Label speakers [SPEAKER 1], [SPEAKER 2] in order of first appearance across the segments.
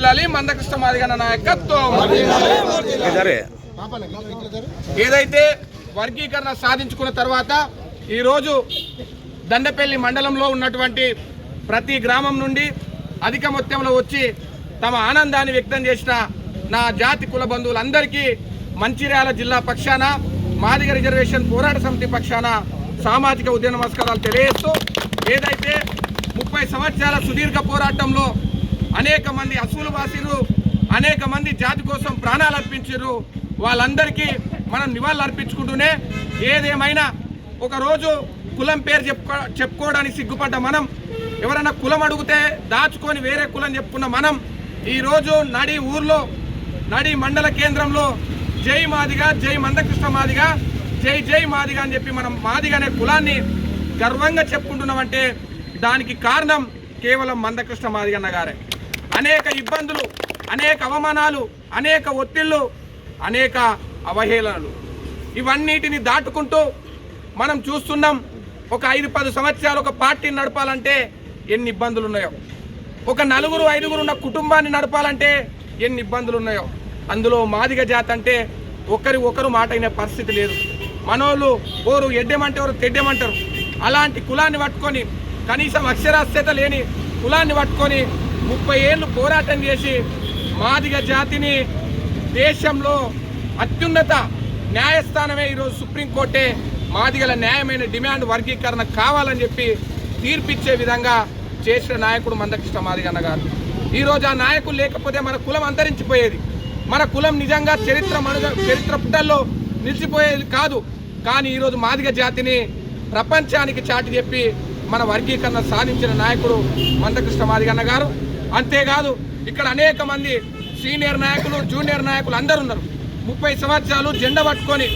[SPEAKER 1] మందకృష్ణ మాదిగన్న నాయకత్వం. ఏదైతే వర్గీకరణ సాధించుకున్న తర్వాత ఈరోజు దండపల్లి మండలంలో ఉన్నటువంటి ప్రతి గ్రామం నుండి అధిక మొత్తంలో వచ్చి తమ ఆనందాన్ని వ్యక్తం చేసిన నా జాతి కుల బంధువులందరికీ మంచిర్యాల జిల్లా పక్షాన మాదిగ రిజర్వేషన్ పోరాట సమితి పక్షాన సామాజిక ఉద్యమ నమస్కారాలు తెలియజేస్తూ ఏదైతే ముప్పై సంవత్సరాల సుదీర్ఘ పోరాటంలో అనేక మంది అసూలు అనేక మంది జాతి కోసం ప్రాణాలు అర్పించారు వాళ్ళందరికీ మనం నివాళులు అర్పించుకుంటూనే ఏదేమైనా ఒకరోజు కులం పేరు చెప్పుకో చెప్పుకోవడానికి సిగ్గుపడ్డ మనం ఎవరైనా కులం అడిగితే దాచుకొని వేరే కులం చెప్పుకున్న మనం ఈరోజు నడి ఊర్లో నడి మండల కేంద్రంలో జై మాదిగా జై మందకృష్ణ మాదిగా జై జై మాదిగా అని చెప్పి మనం మాదిగా అనే కులాన్ని గర్వంగా చెప్పుకుంటున్నామంటే దానికి కారణం కేవలం మందకృష్ణ మాదిగన్న గారే. అనేక ఇబ్బందులు అనేక అవమానాలు అనేక ఒత్తిళ్ళు అనేక అవహేళనలు. ఇవన్నిటిని దాటుకుంటూ మనం చూస్తున్నాం ఒక ఐదు పది సంవత్సరాలు ఒక పార్టీని నడపాలంటే ఎన్ని ఇబ్బందులు ఉన్నాయో ఒక నలుగురు ఐదుగురు ఉన్న కుటుంబాన్ని నడపాలంటే ఎన్ని ఇబ్బందులు ఉన్నాయో అందులో మాదిగ జాతి అంటే ఒకరి ఒకరు మాట అయిన పరిస్థితి లేదు. మనోళ్ళు ఓరు ఎడ్డమంటారు తెడ్డెమంటారు. అలాంటి కులాన్ని పట్టుకొని కనీసం అక్షరాస్యత లేని కులాన్ని పట్టుకొని ముప్పై ఏళ్ళు పోరాటం చేసి మాదిగ జాతిని దేశంలో అత్యున్నత న్యాయస్థానమే ఈరోజు సుప్రీంకోర్టే మాదిగల న్యాయమైన డిమాండ్ వర్గీకరణ కావాలని చెప్పి తీర్పిచ్చే విధంగా చేసిన నాయకుడు మందకృష్ణ మాదిగన్న గారు. ఈరోజు ఆ నాయకులు లేకపోతే మన కులం అంతరించిపోయేది. మన కులం నిజంగా చరిత్ర మనుగ చరిత్ర పుటల్లో నిలిచిపోయేది కాదు. కానీ ఈరోజు మాదిగ జాతిని ప్రపంచానికి చాటి చెప్పి మన వర్గీకరణ సాధించిన నాయకుడు మందకృష్ణ మాదిగన్న గారు. అంతేకాదు ఇక్కడ అనేక మంది సీనియర్ నాయకులు జూనియర్ నాయకులు అందరు ఉన్నారు. ముప్పై సంవత్సరాలు జెండా పట్టుకొని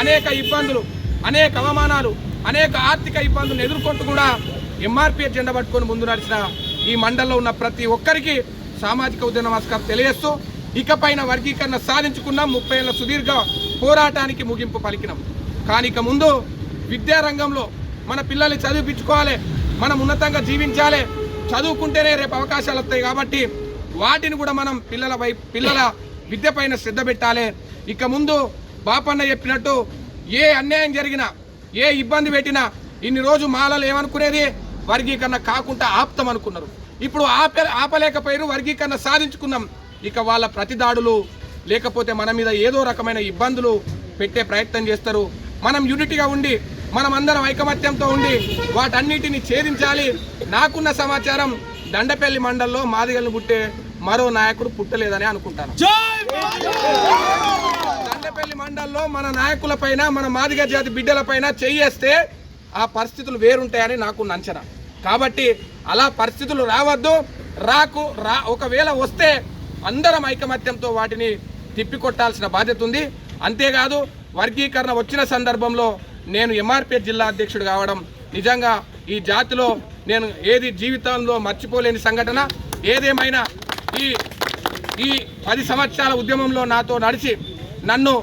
[SPEAKER 1] అనేక ఇబ్బందులు అనేక అవమానాలు అనేక ఆర్థిక ఇబ్బందులు ఎదుర్కొంటూ కూడా ఎంఆర్పిఎస్ జెండా పట్టుకొని ముందు నడిచిన ఈ మండలంలో ఉన్న ప్రతి ఒక్కరికి సామాజిక ఉద్యమ నమస్కారం తెలియజేస్తూ ఇకపైన వర్గీకరణ సాధించుకున్నాం ముప్పై ఏళ్ళ సుదీర్ఘ పోరాటానికి ముగింపు పలికినాం. కానీ ఇక ముందు విద్యారంగంలో మన పిల్లల్ని చదివిపించుకోవాలి మనం ఉన్నతంగా జీవించాలి చదువుకుంటేనే రేపు అవకాశాలు వస్తాయి కాబట్టి వాటిని కూడా మనం పిల్లల వై పిల్లల విద్య పైన శ్రద్ధ పెట్టాలి. ఇక ముందు బాపన్న చెప్పినట్టు ఏ అన్యాయం జరిగినా ఏ ఇబ్బంది పెట్టినా ఇన్ని రోజు మాలలు ఏమనుకునేది? వర్గీకరణ కాకుండా ఆప్తం అనుకున్నారు. ఇప్పుడు ఆపే ఆపలేకపోయారు వర్గీకరణ సాధించుకున్నాం. ఇక వాళ్ళ ప్రతిదాడులు లేకపోతే మన మీద ఏదో రకమైన ఇబ్బందులు పెట్టే ప్రయత్నం చేస్తారు. మనం యూనిటీగా ఉండి మనం అందరం ఐకమత్యంతో ఉండి వాటన్నిటిని ఛేదించాలి. నాకున్న సమాచారం దండపల్లి మండలంలో మాదిగలను పుట్టే మరో నాయకుడు పుట్టలేదని అనుకుంటాను. దండపల్లి మండలంలో మన నాయకుల పైన మన మాదిగ జాతి బిడ్డల పైన చెయ్యేస్తే ఆ పరిస్థితులు వేరుంటాయని నాకు అంచనా. కాబట్టి అలా పరిస్థితులు రావద్దు. రాకు రా ఒకవేళ వస్తే అందరం ఐకమత్యంతో వాటిని తిప్పికొట్టాల్సిన బాధ్యత ఉంది. అంతేకాదు వర్గీకరణ వచ్చిన సందర్భంలో నేను ఎంఆర్పిఎస్ జిల్లా అధ్యక్షుడు కావడం నిజంగా ఈ జాతిలో నేను ఏది జీవితంలో మర్చిపోలేని సంఘటన ఏదేమైనా ఈ ఈ పది సంవత్సరాల ఉద్యమంలో నాతో నడిచి నన్ను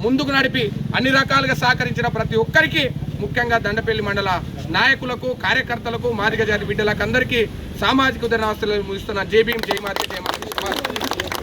[SPEAKER 1] ముందుకు నడిపి అన్ని రకాలుగా సహకరించిన ప్రతి ఒక్కరికి ముఖ్యంగా దండపల్లి మండల నాయకులకు కార్యకర్తలకు మాదిగ జాతి బిడ్డలకు అందరికీ సామాజిక ఉదయ ముగిస్తున్న జేబీఎం జయమాత జయమాత